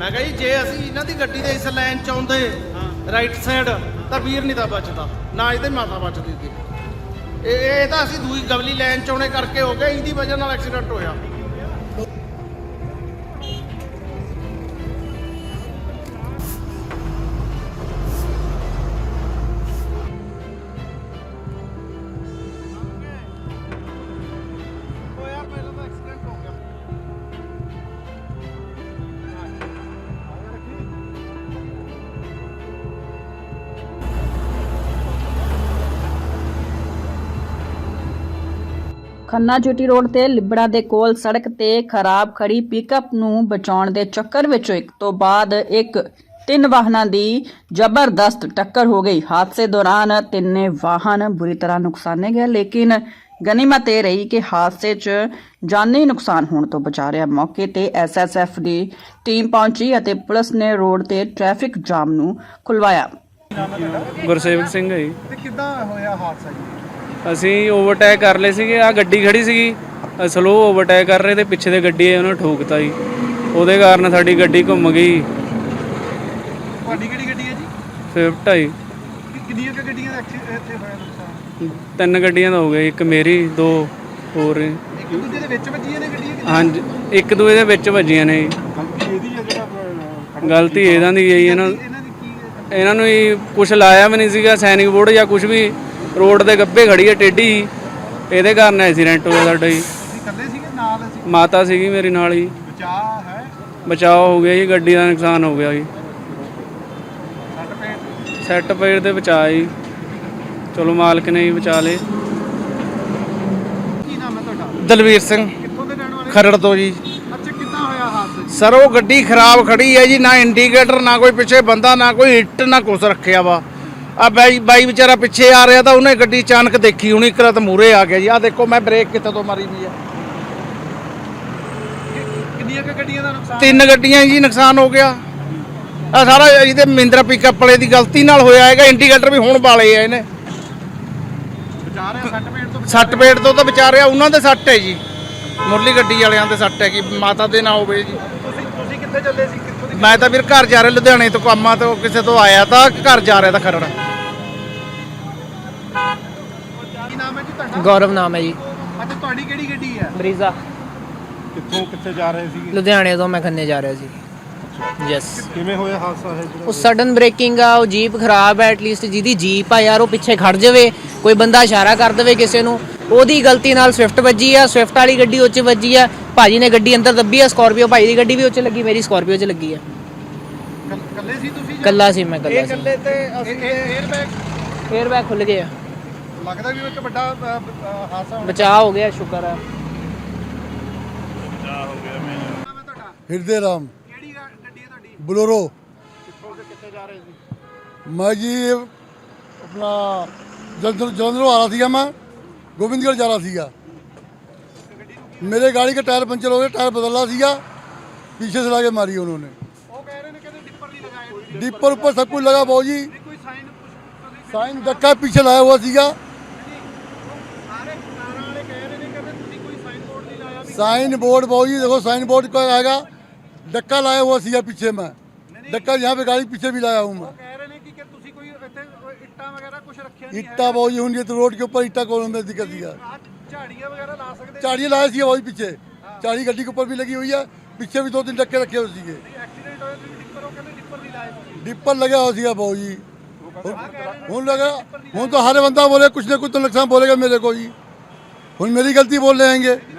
ਮੈਂ ਕਿਹਾ ਜੀ ਜੇ ਅਸੀਂ ਇਹਨਾਂ ਦੀ ਗੱਡੀ ਦੇ ਇਸ ਲਾਈਨ ਚ ਆਉਂਦੇ ਰਾਈਟ ਸਾਈਡ ਤਾਂ ਵੀਰ ਨਹੀਂ ਤਾਂ ਬਚਦਾ ਨਾ ਇਹਦੇ ਮਾਤਾ ਬਚਦੀ ਸੀ। ਇਹ ਇਹ ਤਾਂ ਅਸੀਂ ਦੂਈ ਗਵਲੀ ਲਾਈਨ ਚ ਆਉਣੇ ਕਰਕੇ ਹੋ ਗਿਆ ਇਹਦੀ ਵਜ੍ਹਾ ਨਾਲ ਐਕਸੀਡੈਂਟ ਹੋਇਆ। ਖੰਨਾ ਜੁਟੀ ਰੋਡ ਤੇ ਲਿਬੜਾ ਦੇ ਕੋਲ ਸੜਕ ਤੇ ਖਰਾਬ ਖੜੀ ਪਿਕਅਪ ਨੂੰ ਬਚਾਉਣ ਦੇ ਚੱਕਰ ਵਿੱਚ ਇੱਕ ਤੋਂ ਬਾਅਦ ਇੱਕ ਤਿੰਨ ਵਾਹਨਾਂ ਦੀ ਜ਼ਬਰਦਸਤ ਟੱਕਰ ਹੋ ਗਈ। ਹਾਦਸੇ ਦੌਰਾਨ ਤਿੰਨੇ ਵਾਹਨ ਬੁਰੀ ਤਰ੍ਹਾਂ ਨੁਕਸਾਨੇ ਗਏ ਲੇਕਿਨ ਗਨੀਮਤ ਇਹ ਰਹੀ ਕਿ ਹਾਦਸੇ 'ਚ ਜਾਨੀ ਨੁਕਸਾਨ ਹੋਣ ਤੋਂ ਬਚਾ ਰਿਹਾ। ਮੌਕੇ ਤੇ ਐਸਐਸਐਫ ਦੀ ਟੀਮ ਪਹੁੰਚੀ ਅਤੇ ਪੁਲਿਸ ਨੇ ਰੋਡ ਤੇ ਟ੍ਰੈਫਿਕ ਜਾਮ ਨੂੰ ਖੁਲਵਾਇਆ। ਗੁਰਸੇਵਕ ਸਿੰਘ ਜੀ। ਤੇ ਕਿੱਦਾਂ ਹੋਇਆ ਹਾਦਸਾ ਜੀ? ਅਸੀਂ ਓਵਰਟੇਕ ਕਰ ਲਏ ਸੀਗੇ ਆ ਗੱਡੀ ਖੜੀ ਸੀਗੀ। ਸਲੋ ਓਵਰਟੇਕ ਕਰ ਰਹੇ ਤੇ ਪਿੱਛੇ ਦੇ ਗੱਡੀ ਹੈ ਉਹਨੇ ਠੋਕਤਾ ਜੀ। ਉਹਦੇ ਕਾਰਨ ਸਾਡੀ ਗੱਡੀ ਘੁੰਮ ਗਈ। ਤੁਹਾਡੀ ਕਿਹੜੀ ਗੱਡੀ ਹੈ ਜੀ? ਸਵਿਫਟ ਆਈ ਕਿ- ਕਿੰਨੀਆਂ ਕੁ ਗੱਡੀਆਂ ਦਾ ਐਕਸੀਡੈਂਟ ਇੱਥੇ ਹੋਇਆ ਨੁਕਸਾਨ? ਤਿੰਨ ਗੱਡੀਆਂ ਦਾ ਹੋ ਗਿਆ ਇੱਕ ਮੇਰੀ ਦੋ ਹੋਰ ਨੇ। ਇੱਕ ਦੂਜੇ ਦੇ ਵਿੱਚ ਵੱਜੀਆਂ ਨੇ ਗੱਡੀਆਂ ਕਿ ਹਾਂਜੀ ਇੱਕ ਦੂਜੇ ਦੇ ਵਿੱਚ ਵੱਜੀਆਂ ਨੇ ਜੀ। ਗਲਤੀ ਇਹਦੀ ਹੈ ਜਿਹੜਾ ਗਲਤੀ ਇਹਨਾਂ ਦੀ ਗਈ ਇਹਨਾਂ ਇਹਨਾਂ ਦੀ ਕੀ ਹੈ? ਇਹਨਾਂ ਨੂੰ ਹੀ ਕੁਝ ਲਾਇਆ ਵੀ ਨਹੀਂ ਸੀਗਾ ਸੈਨਿਕ ਬੋਰਡ ਜਾਂ ਕੁਝ ਵੀ। ਰੋਡ ਦੇ ਗੱਬੇ ਖੜੀ ਹੈ ਟੇਢੀ ਇਹਦੇ ਕਾਰਨ ਐਕਸੀਡੈਂਟ ਹੋਇਆ ਸਾਡਾ ਜੀ। ਤੁਸੀਂ ਇਕੱਲੇ ਸੀਗੇ? ਨਾਲ ਅਸੀਂ? ਮਾਤਾ ਸੀਗੀ ਮੇਰੇ ਨਾਲ ਹੀ ਬਚਾਅ ਹੈ? ਬਚਾਅ ਹੋ ਗਿਆ ਜੀ ਗੱਡੀ ਦਾ ਨੁਕਸਾਨ ਹੋ ਗਿਆ ਜੀ। ਸੱਟ ਪੇਟ? ਸੈੱਟ ਤੇ ਬਚਾ ਜੀ। ਚਲੋ ਮਾਲਕ ਨੇ ਹੀ ਬਚਾ ਲਏ। ਕੀ ਨਾਮ ਹੈ ਤੁਹਾਡਾ? ਦਲਵੀਰ ਸਿੰਘ। ਕਿੱਥੋਂ ਦੇ ਰਹਿਣ ਵਾਲੇ? ਖਰੜ ਤੋਂ ਜੀ। ਅੱਛਾ ਕਿੱਦਾਂ ਹੋਇਆ ਹਾਦਸਾ ਜੀ? ਸਰ ਉਹ ਗੱਡੀ ਖਰਾਬ ਖੜੀ ਹੈ ਜੀ ਨਾ ਇੰਡੀਕੇਟਰ ਨਾ ਕੋਈ ਪਿੱਛੇ ਬੰਦਾ ਨਾ ਕੋਈ ਹਿੱਟ ਨਾ ਕੁਛ ਰੱਖਿਆ ਵਾ। ਆ ਬਾਈ ਬਾਈ ਵਿਚਾਰਾ ਪਿੱਛੇ ਆ ਰਿਹਾ ਤਾਂ ਉਹਨੇ ਗੱਡੀ ਅਚਾਨਕ ਦੇਖੀ ਹੁਣੀ ਇੱਕ ਰਾਤ ਮੂਰੇ ਆ ਗਿਆ ਜੀ। ਆ ਦੇਖੋ ਮੈਂ ਬ੍ਰੇਕ ਕਿੱਥੇ ਤੋਂ ਮਾਰੀ ਵੀ ਆ। ਕਿੰਨੀਆਂ ਕੁ ਗੱਡੀਆਂ ਦਾ ਨੁਕਸਾਨ? ਤਿੰਨ ਗੱਡੀਆਂ ਜੀ ਨੁਕਸਾਨ ਹੋ ਗਿਆ। ਆ ਸਾਰਾ ਇਹਦੇ ਮਹਿੰਦਰਾ ਪਿਕਅਪ ਵਾਲੇ ਦੀ ਗਲਤੀ ਨਾਲ ਹੋਇਆ ਹੈਗਾ ਇੰਡੀਕੇਟਰ ਵੀ ਹੁਣ ਵਾਲੇ ਆ ਇਹਨੇ। ਸੱਟ ਪੇਟ ਤੋਂ ਤੋਂ ਵਿਚਾਰਿਆ ਉਹਨਾਂ ਦੇ ਸੱਟ ਹੈ ਜੀ। ਮੁਰਲੀ ਗੱਡੀ ਵਾਲਿਆਂ ਦੇ ਸੱਟ ਹੈ ਕਿ ਮਾਤਾ ਦੇ ਨਾ ਹੋਵੇ ਜੀ। ਤੁਸੀਂ ਤੁਸੀਂ ਕਿੱਥੇ ਚੱਲੇ ਸੀ? ਮੈਂ ਤਾਂ ਵੀਰ ਘਰ ਜਾ ਰਿਹਾ ਲੁਧਿਆਣੇ ਤੋਂ ਕੰਮਾਂ ਤੋਂ ਕਿਸੇ ਤੋਂ ਆਇਆ ਤਾਂ ਘਰ ਜਾ ਰਿਹਾ ਤਾਂ ਖਰੜ ਕੀ ਨਾਮ ਹੈ ਜੀ ਤੁਹਾਡਾ ਗੌਰਵ ਨਾਮ ਹੈ ਜੀ। ਅੱਛਾ ਤੁਹਾਡੀ ਕਿਹੜੀ ਗੱਡੀ ਹੈ? ਬਰੀਜ਼ਾ। ਕਿੱਥੋਂ ਕਿੱਥੇ ਜਾ ਰਹੇ ਸੀਗੇ? ਲੁਧਿਆਣੇ ਤੋਂ ਮੈਂ ਖੰਨੇ ਜਾ ਰਿਹਾ ਸੀ। ਯੈਸ ਕਿਵੇਂ ਹੋਇਆ ਹਾਦਸਾ ਹੈ ਉਹ ਸਡਨ ਬ੍ਰੇਕਿੰਗ ਆ ਉਹ ਜੀਪ ਖਰਾਬ ਹੈ ਐਟਲੀਸਟ ਜਿਹਦੀ ਜੀਪ ਆ ਯਾਰ ਉਹ ਪਿੱਛੇ ਖੜ ਜਾਵੇ ਕੋਈ ਬੰਦਾ ਇਸ਼ਾਰਾ ਕਰ ਦੇਵੇ ਕਿਸੇ ਨੂੰ। ਉਹਦੀ ਗਲਤੀ ਨਾਲ ਸਵਿਫਟ ਵੱਜੀ ਆ ਸਵਿਫਟ ਵਾਲੀ ਗੱਡੀ ਉਹ 'ਚ ਵੱਜੀ ਆ। ਭਾਜੀ ਨੇ ਗੱਡੀ ਅੰਦਰ ਦੱਬੀ ਆ ਸਕਾਰਪੀਓ ਭਾਈ ਦੀ ਗੱਡੀ ਵੀ ਉਹ 'ਚ ਲੱਗੀ ਮੇਰੀ ਸਕਾਰਪੀਓ 'ਚ ਲੱਗੀ ਆ। ਕੱਲੇ ਸੀ ਤੁਸੀਂ ਕੱਲਾ ਸੀ ਮੈਂ ਕੱਲਾ ਸੀ। ਇਕੱਲੇ ਤੇ ਅਸੀਂ 에ਅਰ ਬੈਗ 에ਅਰ ਬੈਗ ਖੁੱਲ ਗਿਆ ਲੱਗਦਾ ਵੀ ਉਹ ਇੱਕ ਵੱਡਾ ਅ, ਅ, ਹਾਦਸਾ ਹੋਣਾ ਬਚਾਅ ਹੋ ਗਿਆ ਸ਼ੁਕਰ ਆ ਨਾਮ ਹੈ ਤੁਹਾਡਾ ਹਿਰਦੇ ਰਾਮ ਕਿਹੜੀ ਗਾ- ਗੱਡੀ ਹੈ ਤੁਹਾਡੀ ਬਲੋਰੋ ਕਿੱਥੋਂ ਤੇ ਕਿੱਥੇ ਜਾ ਰਹੇ ਸੀ ਮੈਂ ਜੀ ਆਪਣਾ ਜਲੰਧਰ ਜਲੰਧਰੋਂ ਆ ਰਿਹਾ ਸੀਗਾ ਮੈਂ ਗੋਬਿੰਦਗੜ੍ਹ ਜਾ ਰਿਹਾ ਸੀਗਾ मेरे गाड़ी का टायर पंचर हो गया टायर बदलना सीगा पीछे से लाके मारी उन्होंने ਉਹ ਕਹਿ ਰਹੇ ਨੇ ਕਹਿੰਦੇ ਡਿੱਪਰ ਨਹੀਂ ਲਗਾਏ ਤੁਸੀਂ डिपर ऊपर सब कुछ लगा भाऊ जी ਕੋਈ ਸਾਈਨ ਕੁਝ साइन धक्का पीछे लाया हुआ सीगा साइन बोर्ड भाऊ जी देखो साइन बोर्ड का आएगा धक्का लाया हुआ सीगा पीछे में धक्का यहाँ पे गाड़ी पीछे भी लाया हूँ मैं ਕਹਿ ਰਹੇ ਨੇ ਕਿ ਕਿ ਤੁਸੀਂ ਕੋਈ ਇੱਥੇ ਇੱਟਾਂ वगैरह कुछ ਰੱਖਿਆ ਨਹੀਂ इट्टा भाऊ जी हूँ ये तो रोड के ऊपर इट्टा कौन में दिक्कत सीगा ਆਹ ਝਾੜੀਆਂ वगैरह ਲਾ ਸਕਦੇ चाड़ियाँ लाया सीगा भाई पीछे चाड़ी गड्डी के ऊपर भी लगी हुई है पीछे भी दो तीन धक्के रखे हुए सीगे ਐਕਸੀਡੈਂਟ ਹੋਇਆ ਤੁਸੀਂ ਡਿੱਪਰ ਉਹ ਕਹਿੰਦੇ ਡਿੱਪਰ ਨਹੀਂ ਲਾਏ ਤੁਸੀਂ डिपर लगा हुआ सीगा भाऊ जी हूँ लगा हूँ तो हर बंदा बोले कुछ ना कुछ तो नुकसान बोलेगा मेरे को जी हूँ मेरी गलती बोल रहे हैं ਨਹੀਂ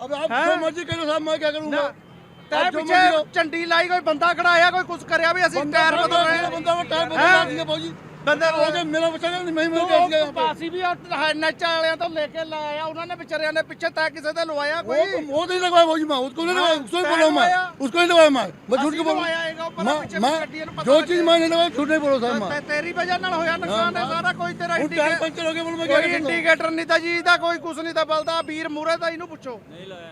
अब आप जो मर्जी करो साहब मैं क्या करूँगा ਤੈ ਅੱਜ ਜੋ ਪਿੱਛੇ ਮਰਜ਼ੀ ਹੋ। ਝੰਡੀ ਲਾਈ ਕੋਈ ਬੰਦਾ ਖੜਾਇਆ ਕੋਈ ਕੁਝ ਕਰਿਆ ਵੀ ਅਸੀਂ ਟਾਇਰ ਬਦਲ ਰਹੇ ਹਾਂ ਬੰਦਾ ਉਹ ਟਾਇਰ ਬਦਲਦਾ ਸੀਗਾ ਬਾਊ ਜੀ ਕਹਿੰਦਾ ਉਹਦੇ ਮੇਰਾ ਬੱਚਾ ਨਹੀਂ ਮੈਂ ਮਿਲ ਗਿਆ ਸੀਗਾ ਪਾਸੀ ਵੀ ਨੱਚ ਵਾਲਿਆਂ ਤੋਂ ਲੈ ਕੇ ਲਾਇਆ ਉਹਨਾਂ ਨੇ ਵਿਚਾਰਿਆਂ ਨੇ ਪਿੱਛੇ ਤਾਂ ਕਿਸੇ ਦਾ ਲਵਾਇਆ ਕੋਈ? ਉਹ ਨਹੀਂ ਲਗਵਾਇਆ ਭਾਜੀ ਮੈਂ ਉਸਕੋ ਨਹੀਂ ਲਗਵਾਇਆ ਉਸਕੋ ਹੀ ਬੋਲਾ ਮੈਂ ਉਸਕੋ ਹੀ ਲਗਵਾਇਆ ਮੈਂ ਮੈਂ ਝੂਠ ਕੇ ਬੋਲ? ਮੈਂ ਜੋ ਚੀਜ਼ ਮੈਂ ਨਹੀਂ ਲਗਵਾਇਆ ਝੂਠ ਨਹੀਂ ਬੋਲੋ ਸਾਹਿਬ ਮੈਂ ਤੇਰੀ ਵਜ੍ਹਾ ਨਾਲ ਹੋਇਆ ਨੁਕਸਾਨ ਹੈ ਸਾਰਾ ਕੋਈ ਤੇਰਾ ਇੰਡੀਕੇਟਰ ਹੋ ਗਿਆ ਬੋਲ ਮੈਂ ਕੋਈ ਇੰਡੀਕੇਟਰ ਨਹੀਂ ਤਾਂ ਜੀ ਦਾ ਕੋਈ ਕੁਝ ਨਹੀਂ ਤਾਂ ਬਲਦਾ ਵੀਰ ਮੂਰੇ ਦਾ ਇਹਨੂੰ ਪੁੱਛੋ। ਨਹੀਂ ਲਾਇਆ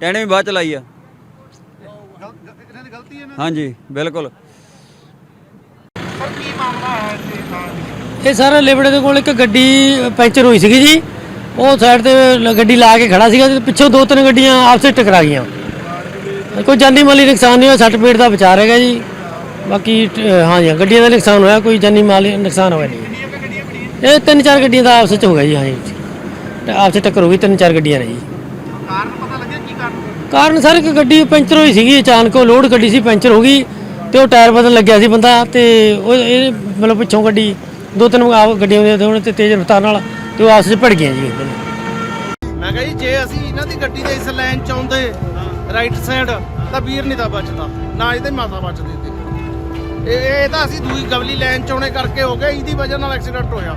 ਟੈਣੀ ਵੀ ਬਾਅਦ ਚ ਲਾਈ ਆ। ਇਹਨਾਂ ਦੀ ਗਲਤੀ ਹੈ ਨਾ ਹਾਂਜੀ ਬਿਲਕੁਲ। ਪਰ ਕੀ ਮਾਮਲਾ ਹੈ ਇੱਥੇ ਨਾਲ? ਇਹ ਸਰ ਲਿਬੜੇ ਦੇ ਕੋਲ ਇੱਕ ਗੱਡੀ ਪੈਂਚਰ ਹੋਈ ਸੀਗੀ ਜੀ। ਉਹ ਸਾਈਡ ਤੇ ਲ- ਗੱਡੀ ਲਾ ਕੇ ਖੜਾ ਸੀਗਾ ਤੇ ਪਿੱਛੋਂ ਦੋ ਤਿੰਨ ਗੱਡੀਆਂ ਆਪਸ ਵਿੱਚ ਟਕਰਾ ਗਈਆਂ। ਕੋਈ ਜਾਨੀ ਮਾਲੀ ਨੁਕਸਾਨ ਨਹੀਂ ਹੋਇਆ ਸੱਟ ਪੇਟ ਦਾ ਬਚਾ ਰਹੇਗਾ ਜੀ। ਬਾਕੀ ਟ- ਹਾਂ ਜੀ ਗੱਡੀਆਂ ਦਾ ਨੁਕਸਾਨ ਹੋਇਆ ਕੋਈ ਜਾਨੀ ਮਾਲੀ ਨੁਕਸਾਨ ਹੋਇਆ ਨਹੀਂ। ਇਹ ਤਿੰਨ ਚਾਰ ਗੱਡੀਆਂ ਦਾ ਆਪਸ ਵਿੱਚ ਹੋ ਗਿਆ ਜੀ ਹਾਂ ਜੀ ਤੇ ਆਪਸ ਵਿੱਚ ਟੱਕਰ ਹੋ ਗਈ ਤਿੰਨ ਚਾਰ ਗੱਡੀਆਂ ਨੇ ਜੀ। ਕਾਰਨ ਕਾਰਨ ਸਰ ਇੱਕ ਗੱਡੀ ਪੈਂਚਰ ਹੋਈ ਸੀਗੀ, ਅਚਾਨਕ ਉਹ ਲੋਡ ਗੱਡੀ ਸੀ, ਪੈਂਚਰ ਹੋ ਗਈ ਤੇ ਉਹ ਟਾਇਰ ਬਦਲਣ ਲੱਗਿਆ ਸੀ ਬੰਦਾ ਤੇ ਉਹ ਇਹ ਮਤਲਬ ਪਿੱਛੋਂ ਗੱਡੀ, ਦੋ ਤਿੰਨ ਆਪ ਗੱਡੀਆਂ ਦੇ ਹੋਣ ਤੇ ਤੇਜ਼ ਰਫ਼ਤਾਰ ਨਾਲ ਤੇ ਉਹ ਆਪਸ ਵਿੱਚ ਭੜ ਗਈਆਂ ਜੀ ਮੈਂ ਕਿਹਾ ਜੀ, ਜੇ ਅਸੀਂ ਇਹਨਾਂ ਦੀ ਗੱਡੀ ਦੇ ਇਸ ਲਾਈਨ ਚ ਆਉਂਦੇ ਰਾਈਟ ਸਾਈਡ ਤਾਂ ਵੀਰ ਨਹੀਂ ਤਾਂ ਬਚਦਾ, ਨਾ ਇਹਦੇ ਮਾਤਾ ਬਚਦੀ ਸੀ ਇਹ ਇਹ ਤਾਂ ਅਸੀਂ ਦੂਈ ਗਵਲੀ ਲਾਈਨ ਚ ਆਉਣੇ ਕਰਕੇ ਹੋ ਗਿਆ, ਇਹਦੀ ਵਜ੍ਹਾ ਨਾਲ ਐਕਸੀਡੈਂਟ ਹੋਇਆ।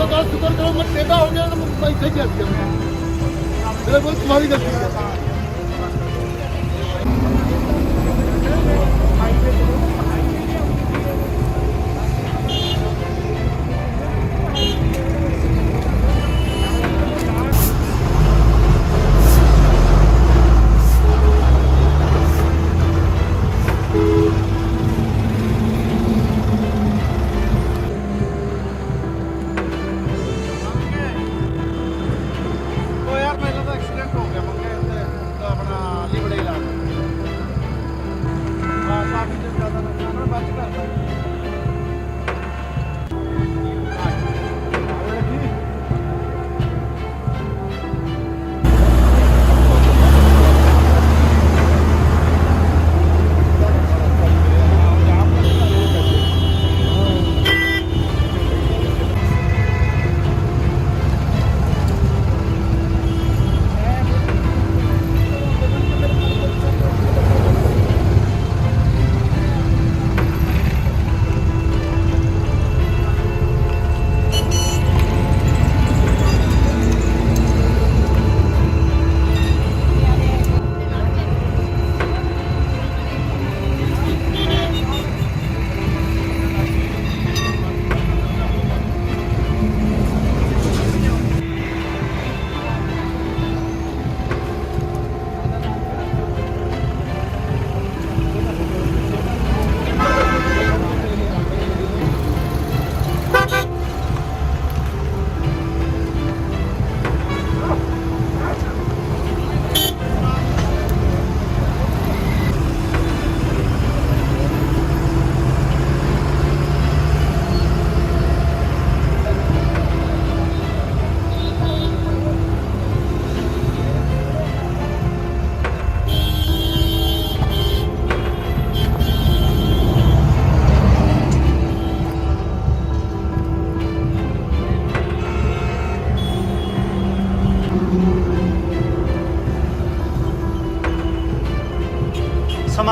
ਤੋਂ ਗੱਲ ਸੁਧਰ ਕਰੋ, ਮੈਂ ਟੇਢਾ ਹੋ ਗਿਆ, ਮੈਂ ਇੱਥੇ ਹੀ ਚੱਲ ਗਿਆ ਮੇਰੇ ਕੋਲ ਤੁਹਾਡੀ ਗਲਤੀ ਹੈ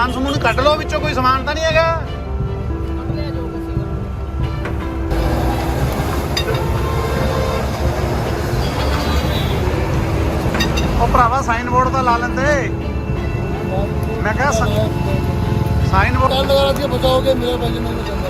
ਸਮਾਨ ਸਮੂਨ ਕੱਢ ਲਓ, ਵਿੱਚੋਂ ਕੋਈ ਸਮਾਨ ਤਾਂ ਨਹੀਂ ਹੈਗਾ। ਉਹ ਭਰਾਵਾ ਸਾਈਨ ਬੋਰਡ ਤਾਂ ਲਾ ਲੈਂਦੇ। ਮੈਂ ਕਿਹਾ ਸਾਈਨ ਟਾਇਰ ਲਗਾ ਰੱਖੀ ਬਚਾਓਗੇ, ਮੇਰਾ ਪੰਜ ਮੈਨੂੰ ਚੰਗਾ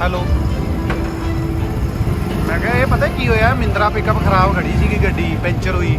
ਹੈਲੋ। ਮੈਂ ਕਿਹਾ, ਇਹ ਪਤਾ ਕੀ ਹੋਇਆ? ਮਿੰਦਰਾ ਪਿਕਅਪ ਖਰਾਬ ਖੜੀ ਸੀਗੀ ਗੱਡੀ, ਪੈਂਚਰ ਹੋਈ।